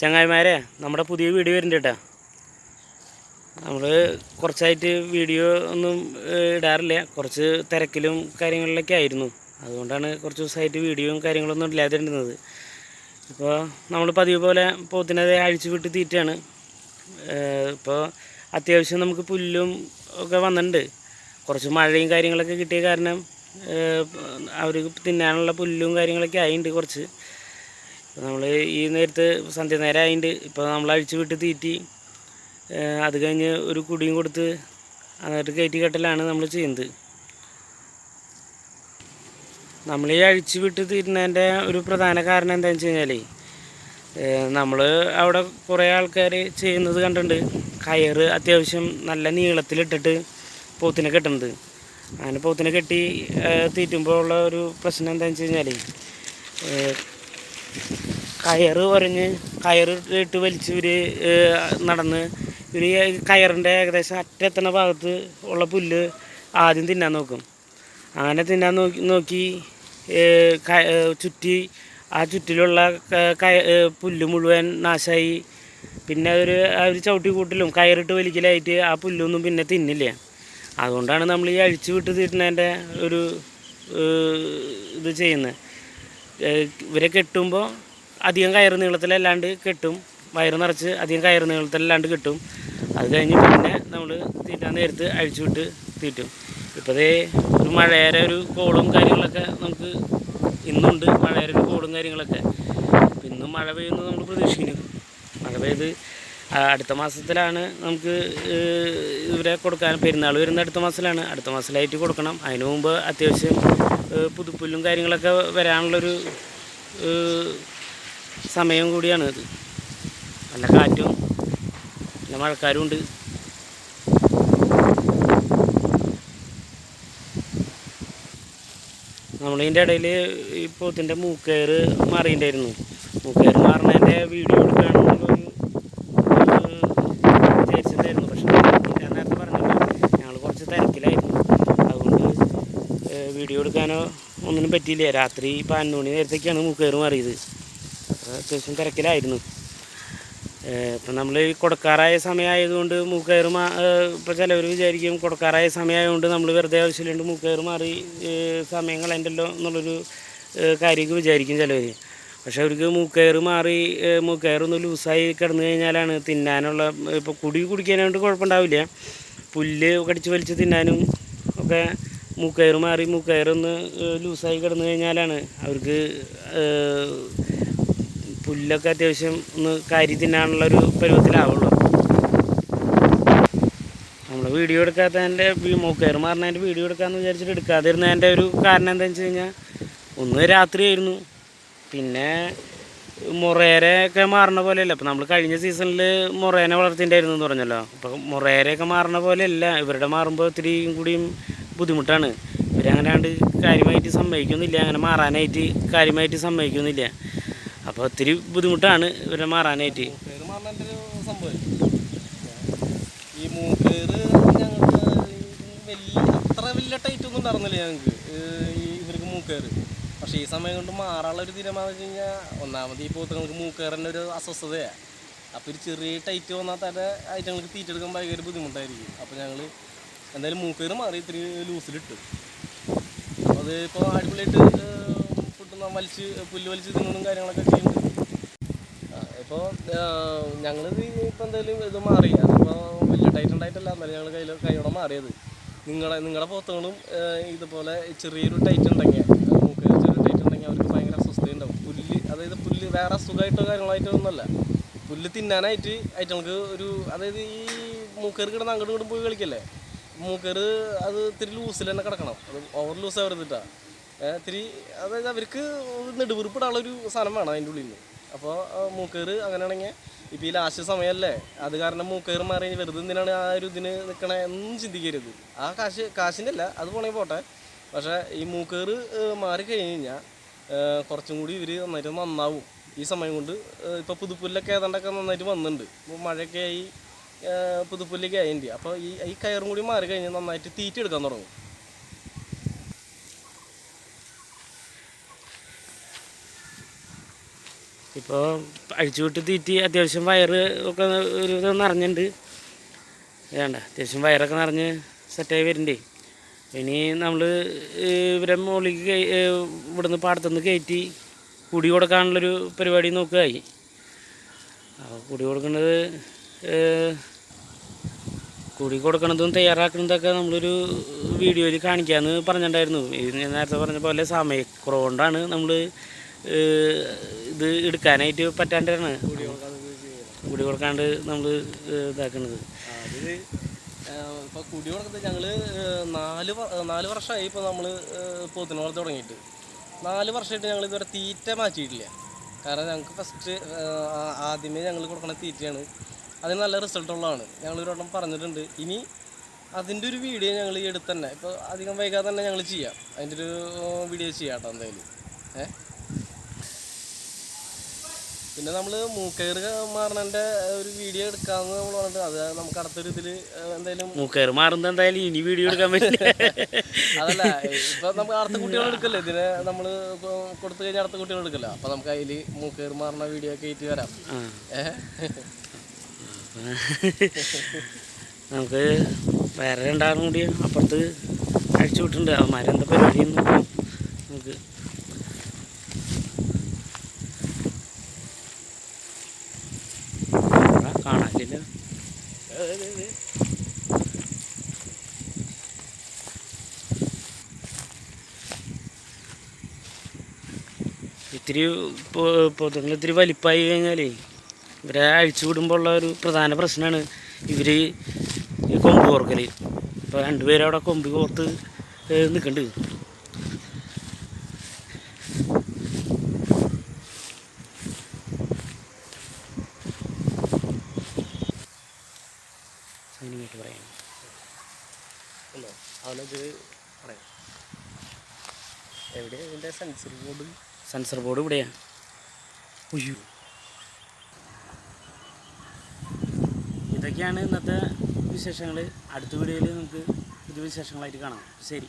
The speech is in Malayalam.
ചങ്ങായിമാരെ നമ്മുടെ പുതിയ വീഡിയോ വരുന്നുണ്ട് കേട്ടോ. നമ്മൾ കുറച്ചായിട്ട് വീഡിയോ ഒന്നും ഇടാറില്ല. കുറച്ച് തിരക്കിലും കാര്യങ്ങളിലൊക്കെ ആയിരുന്നു. അതുകൊണ്ടാണ് കുറച്ച് ദിവസമായിട്ട് വീഡിയോയും കാര്യങ്ങളൊന്നും ഇല്ലാതിരുന്നത്. ഇപ്പോൾ നമ്മൾ പതിവ് പോലെ പോത്തിനത് അഴിച്ചു വിട്ട് തീറ്റയാണ് ഇപ്പോൾ അത്യാവശ്യം നമുക്ക് പുല്ലും ഒക്കെ വന്നിട്ടുണ്ട്. കുറച്ച് മഴയും കാര്യങ്ങളൊക്കെ കിട്ടിയ കാരണം അവർക്ക് തിന്നാനുള്ള പുല്ലും കാര്യങ്ങളൊക്കെ ആയിട്ടുണ്ട് കുറച്ച്. നമ്മൾ ഈ നേരത്തെ സന്ധ്യ നേരം ആയിട്ട് ഇപ്പോൾ നമ്മൾ അഴിച്ചു വിട്ട് തീറ്റി അത് കഴിഞ്ഞ് ഒരു കുടിയും കൊടുത്ത് എന്നിട്ട് കയറ്റി കെട്ടലാണ് നമ്മൾ ചെയ്യുന്നത്. നമ്മൾ ഈ അഴിച്ചു വിട്ട് തീരുന്നതിന്റെ ഒരു പ്രധാന കാരണം എന്താണെന്ന് വെച്ച് കഴിഞ്ഞാൽ നമ്മൾ അവിടെ കുറേ ആൾക്കാർ ചെയ്യുന്നത് കണ്ടിട്ടുണ്ട്. കയറ് അത്യാവശ്യം നല്ല നീളത്തിലിട്ടിട്ട് പോത്തിനെ കെട്ടുന്നത് അങ്ങനെ പോത്തിനെ കെട്ടി തീറ്റുമ്പോഴുള്ള ഒരു പ്രശ്നം എന്താണെന്ന് വെച്ച് കഴിഞ്ഞാൽ കയറ് ഉരഞ്ഞ് കയറ് ഇട്ട് വലിച്ച് ഇവർ നടന്ന്. ഇവർ കയറിന്റെ ഏകദേശം അറ്റെത്തുന്ന ഭാഗത്ത് ഉള്ള പുല്ല് ആദ്യം തിന്നാൻ നോക്കും. അങ്ങനെ തിന്നാൻ നോക്കി നോക്കി ചുറ്റി ആ ചുറ്റിലുള്ള കയ- പുല്ല് മുഴുവൻ നാശമായി പിന്നെ ഒരു ഒരു ചവിട്ടി കൂട്ടിലും കയറിട്ട് വലിക്കലായിട്ട് ആ പുല്ലൊന്നും പിന്നെ തിന്നില്ല. അതുകൊണ്ടാണ് നമ്മൾ ഈ അഴിച്ചു വിട്ട് തീരുന്നതിന്റെ ഒരു ഇത് ചെയ്യുന്നത്. ഇവരെ കെട്ടുമ്പോൾ അധികം കയറ് നീളത്തിലല്ലാണ്ട് കെട്ടും. വയറ് നിറച്ച് അധികം കയറ് നീളത്തിലല്ലാണ്ട് കിട്ടും. അത് കഴിഞ്ഞ് പിന്നെ നമ്മൾ തീറ്റാൻ നേരത്ത് അഴിച്ചു വിട്ട് തീറ്റും. ഇപ്പോഴേ ഒരു മഴയേറെ ഒരു കോളും കാര്യങ്ങളൊക്കെ നമുക്ക് ഇന്നുണ്ട്. മഴയേറെ ഒരു കോളും കാര്യങ്ങളൊക്കെ. ഇന്നും മഴ പെയ്യുന്നത് നമ്മൾ പ്രതീക്ഷിക്കുന്നു. മഴ പെയ്ത് അടുത്ത മാസത്തിലാണ് നമുക്ക് ഇവരെ കൊടുക്കാൻ പെരുന്നാൾ വരുന്ന അടുത്ത മാസത്തിലാണ്. അടുത്ത മാസത്തിലായിട്ട് കൊടുക്കണം. അതിനു മുമ്പ് അത്യാവശ്യം പുതുപ്പുല്ലും കാര്യങ്ങളൊക്കെ വരാനുള്ളൊരു സമയം കൂടിയാണ് ഇത്. നല്ല കാറ്റും നല്ല മഴക്കാരും ഉണ്ട്. നമ്മളിതിന്റെ ഇടയിൽ ഇപ്പോൾ ഇതിന്റെ മൂക്കയർ മാറിയിട്ടുണ്ടായിരുന്നു. മൂക്കയർ മാറുന്നതിന്റെ വീഡിയോ എടുക്കുകയാണെന്നുള്ളൊരു വിചാരിച്ചിട്ടുണ്ടായിരുന്നു പക്ഷേ ഞാൻ നേരത്തെ പറഞ്ഞല്ലോ ഞങ്ങൾ കുറച്ച് തിരക്കിലായിരുന്നു അതുകൊണ്ട് ഏഹ്, വീഡിയോ എടുക്കാനോ ഒന്നിനും പറ്റിയില്ല. രാത്രി പതിനൊന്ന് മണി നേരത്തേക്കാണ് മൂക്കയറ് മാറിയത് അത്യാവശ്യം തിരക്കിലായിരുന്നു. ഇപ്പം നമ്മൾ കൊടുക്കാറായ സമയമായതുകൊണ്ട് മൂക്കയറ് മാ ഇപ്പോൾ ചിലവർ വിചാരിക്കും കൊടുക്കാറായ സമയമായതുകൊണ്ട് നമ്മൾ വെറുതെ ആവശ്യമില്ലാണ്ട് മൂക്കയറ് മാറി സമയം കളയണ്ടല്ലോ എന്നുള്ളൊരു കാര്യമൊക്കെ വിചാരിക്കും ചിലവർ പക്ഷെ അവർക്ക് മൂക്കയറ് മാറി മൂക്കയറൊന്ന് ലൂസായി കിടന്നു കഴിഞ്ഞാലാണ് തിന്നാനുള്ള ഇപ്പോൾ കുടി കുടിക്കാനായിട്ട് കുഴപ്പമുണ്ടാവില്ല. പുല്ല് കടിച്ചു വലിച്ച് തിന്നാനും ഒക്കെ മൂക്കയറ് മാറി മൂക്കയറൊന്ന് ലൂസായി കിടന്നു കഴിഞ്ഞാലാണ് അവർക്ക് പുല്ലൊക്കെ അത്യാവശ്യം ഒന്ന് കാരി തിന്നാനുള്ളൊരു പരുവത്തിലാവുള്ളൂ. നമ്മൾ വീഡിയോ എടുക്കാത്തതിന്റെ മൂക്കയർ മാറുന്നതിന്റെ വീഡിയോ എടുക്കാമെന്ന് വിചാരിച്ചിട്ട് എടുക്കാതിരുന്നതിന്റെ ഒരു കാരണം എന്താണെന്ന് വെച്ച് കഴിഞ്ഞാൽ ഒന്ന് രാത്രിയായിരുന്നു. പിന്നെ മുറേരയൊക്കെ മാറണ പോലെയല്ല അപ്പോൾ നമ്മൾ കഴിഞ്ഞ സീസണിൽ മൊറേനെ വളർത്തിണ്ടായിരുന്നു എന്ന് പറഞ്ഞല്ലോ. അപ്പോൾ മുറേരയൊക്കെ മാറണ പോലെയല്ല ഇവരുടെ മാറുമ്പോൾ ഒത്തിരിയും കൂടിയും ബുദ്ധിമുട്ടാണ്. ഇവരങ്ങനെ കണ്ട് കാര്യമായിട്ട് സമ്മതിക്കുന്നില്ല. അങ്ങനെ മാറാനായിട്ട് കാര്യമായിട്ട് സമ്മതിക്കുന്നില്ല. അപ്പോൾ ഒത്തിരി ബുദ്ധിമുട്ടാണ് ഇവരെ മാറാനായിട്ട്. ഈ ഞങ്ങൾക്ക് വലിയ അത്ര വലിയ ടൈറ്റ് ഉണ്ടായിരുന്നില്ല ഞങ്ങൾക്ക് ഈ ഇവർക്ക് പക്ഷേ ഈ സമയം കൊണ്ട് മാറാനുള്ള ഒരു തീരുമാനം വെച്ച് കഴിഞ്ഞാൽ ഒന്നാമത് ഈ പോത്തുകൾക്ക് മൂക്കേറിന്റെ ഒരു അസ്വസ്ഥതയാണ് അപ്പോൾ ഒരു ചെറിയ ടൈറ്റ് വന്നാൽ തന്നെ ഐറ്റങ്ങൾക്ക് തീറ്റെടുക്കാൻ ഭയങ്കര ബുദ്ധിമുട്ടായിരിക്കും. അപ്പോൾ ഞങ്ങൾ എന്തായാലും മൂക്കേറ് മാറി ഇത്തിരി ലൂസിലിട്ട്. അത് ഇപ്പോൾ അടിപൊളിയായിട്ട് പൊട്ടുന്ന വലിച്ച് പുല്ല് വലിച്ച് തിന്നണം കാര്യങ്ങളൊക്കെ ചെയ്യുന്നുണ്ട്. ഇപ്പോൾ ഞങ്ങളിത് ഇപ്പോൾ എന്തായാലും ഇത് മാറി. അതിപ്പോൾ വലിയ ടൈറ്റ് ഉണ്ടായിട്ടല്ല എന്നാലും ഞങ്ങൾ കയ്യിൽ കൈയോടെ മാറിയത്. നിങ്ങളെ നിങ്ങളുടെ പോത്തുകളും ഇതുപോലെ ചെറിയൊരു ടൈറ്റ് ഉണ്ടെങ്കിൽ മൂക്ക് ചെറിയൊരു ടൈറ്റ് ഉണ്ടെങ്കിൽ അവർക്ക് ഭയങ്കര അസ്വസ്ഥയുണ്ടാവും പുല്ല് അതായത് പുല്ല് വേറെ അസുഖമായിട്ടോ കാര്യങ്ങളായിട്ടോ ഒന്നുമല്ല. പുല്ല് തിന്നാനായിട്ട് ഐറ്റങ്ങൾക്ക് ഒരു അതായത് ഈ മൂക്കേറ് കിടന്ന് അങ്ങോട്ടും ഇങ്ങോട്ടും പോയി കളിക്കല്ലേ? മൂക്കേറ് അത് ഇത്തിരി ലൂസിൽ തന്നെ കിടക്കണം. അത് ഓവർ ലൂസ് ആവരുതിട്ടാ ഇത്തിരി അതായത് അവർക്ക് നെടുവീർപ്പിടാനുള്ള ഒരു സാധനം വേണം അതിന്റെ ഉള്ളിൽ നിന്ന് അപ്പോൾ മൂക്കേറ് അങ്ങനെയാണെങ്കിൽ ഇപ്പോൾ ഈ ലാസ്റ്റ് സമയമല്ലേ? അത് കാരണം മൂക്കേറ് മാറി വെറുതെ എന്തിനാണ് ആ ഒരു ഇതിന് നിൽക്കണേ എന്നും ചിന്തിക്കരുത്. ആ കാശ് കാശിന്റെ അല്ല അത് പോണേ പോട്ടെ. പക്ഷേ ഈ മൂക്കേറ് മാറി കഴിഞ്ഞ് കഴിഞ്ഞാൽ കുറച്ചും കൂടി ഇവർ നന്നായിട്ട് നന്നാവും. ഈ സമയം കൊണ്ട് ഇപ്പോൾ പുതുപ്പുല്ലൊക്കെ ഏതാണ്ടൊക്കെ നന്നായിട്ട് വന്നിട്ടുണ്ട്. മഴയൊക്കെ ആയി പുതുപ്പുല്ലൊക്കെ ആയിട്ടുണ്ട് അപ്പോൾ ഈ ഈ കയറും കൂടി മാറി കഴിഞ്ഞാൽ നന്നായിട്ട് തീറ്റ എടുക്കാൻ തുടങ്ങും. ഇപ്പോൾ അഴിച്ചുവിട്ട് തീറ്റി അത്യാവശ്യം വയറ് ഒക്കെ ഒരു വിധം നിറഞ്ഞിട്ടുണ്ട് വേണ്ട അത്യാവശ്യം വയറൊക്കെ നിറഞ്ഞ് സെറ്റായി വരുന്നുണ്ടേ ഇനി നമ്മൾ ഇവരെ മുകളിലേക്ക് ഇവിടുന്ന് പാടത്തുനിന്ന് കയറ്റി കുടി കൊടുക്കാനുള്ളൊരു പരിപാടി നോക്കുകയായി അപ്പോൾ കുടി കൊടുക്കുന്നത് കുടി കൊടുക്കണതും തയ്യാറാക്കുന്നതൊക്കെ നമ്മളൊരു വീഡിയോയിൽ കാണിക്കാമെന്ന് പറഞ്ഞിട്ടുണ്ടായിരുന്നു. ഞാൻ നേരത്തെ പറഞ്ഞ പോലെ സമയക്കുറവുകൊണ്ടാണ് നമ്മൾ ഇത് എടുക്കാനായിട്ട് പറ്റാണ്ടാണ് കുടി കൊടുക്കാണ്ട് നമ്മൾ ഇതാക്കുന്നത് ഇപ്പോൾ കുടി കൊടുക്കുന്നത് ഞങ്ങൾ നാല് നാല് വർഷമായി ഇപ്പോൾ നമ്മൾ പോത്തിന് വളർത്തി തുടങ്ങിയിട്ട്. നാല് വർഷമായിട്ട് ഞങ്ങൾ ഇതുവരെ തീറ്റ മാറ്റിയിട്ടില്ല. കാരണം ഞങ്ങൾക്ക് ഫസ്റ്റ് ആദ്യമേ ഞങ്ങൾ കൊടുക്കുന്ന തീറ്റയാണ്. അതിന് നല്ല റിസൾട്ട് ഉള്ളതാണ്. ഞങ്ങൾ ഒരു വട്ടം പറഞ്ഞിട്ടുണ്ട്. ഇനി അതിന്റെ ഒരു വീഡിയോ ഞങ്ങൾ ഈ എടുത്ത് തന്നെ ഇപ്പോൾ അധികം വൈകാതെ തന്നെ ഞങ്ങൾ ചെയ്യാം. അതിന്റെ ഒരു വീഡിയോ ചെയ്യാം കേട്ടോ എന്തായാലും. ഏ? പിന്നെ നമ്മൾ മൂക്കയർ മാറണന്റെ ഒരു വീഡിയോ എടുക്കാമെന്ന് നമ്മൾ പറഞ്ഞിട്ട് അത് നമുക്ക് അടുത്തൊരു ഇതിൽ എന്തായാലും മൂക്കയർ മാറുന്നത് എന്തായാലും ഇനി വീഡിയോ എടുക്കാൻ പറ്റില്ല. അതല്ല ഇപ്പം നമുക്ക് അടുത്ത കുട്ടികൾ എടുക്കല്ലേ? ഇതിനെ നമ്മൾ കൊടുത്തു കഴിഞ്ഞാൽ അടുത്ത കുട്ടികൾ എടുക്കല്ലോ? അപ്പം നമുക്ക് അതിൽ മൂക്കയർ മാറുന്ന വീഡിയോ ഒക്കെ ആയിട്ട് വരാം. ഏഹ് നമുക്ക് വേറെ രണ്ടാളും കൂടി അപ്പുറത്ത് അഴിച്ചു വിട്ടിട്ടുണ്ട്. അവന്മാരെന്താ പരിപാടി എന്ന് നോക്കാം. നമുക്ക് കാണാനില്ല ഇത്തിരി പൊതുങ്ങൾ ഇത്തിരി വലിപ്പമായി കഴിഞ്ഞാലേ ഇവരെ അഴിച്ചു വിടുമ്പോൾ ഉള്ള ഒരു പ്രധാന പ്രശ്നമാണ് ഇവർ ഈ കൊമ്പ് കോർക്കൽ ഇപ്പോൾ രണ്ടുപേരും അവിടെ കൊമ്പ് കോർത്ത് നിൽക്കുന്നുണ്ട് സൈനികമായിട്ട് പറയാം ഉണ്ടോ അവനത് പറയാം. എവിടെ ഇതിന്റെ സെൻസർ ബോർഡ് സെൻസർ ബോർഡ് ഇവിടെയാണ് ഉയ്യോ. ഇതൊക്കെയാണ് ഇന്നത്തെ വിശേഷങ്ങൾ അടുത്ത വീഡിയോയിൽ നമുക്ക് പുതിയ വിശേഷങ്ങളായിട്ട് കാണാം. ശരി.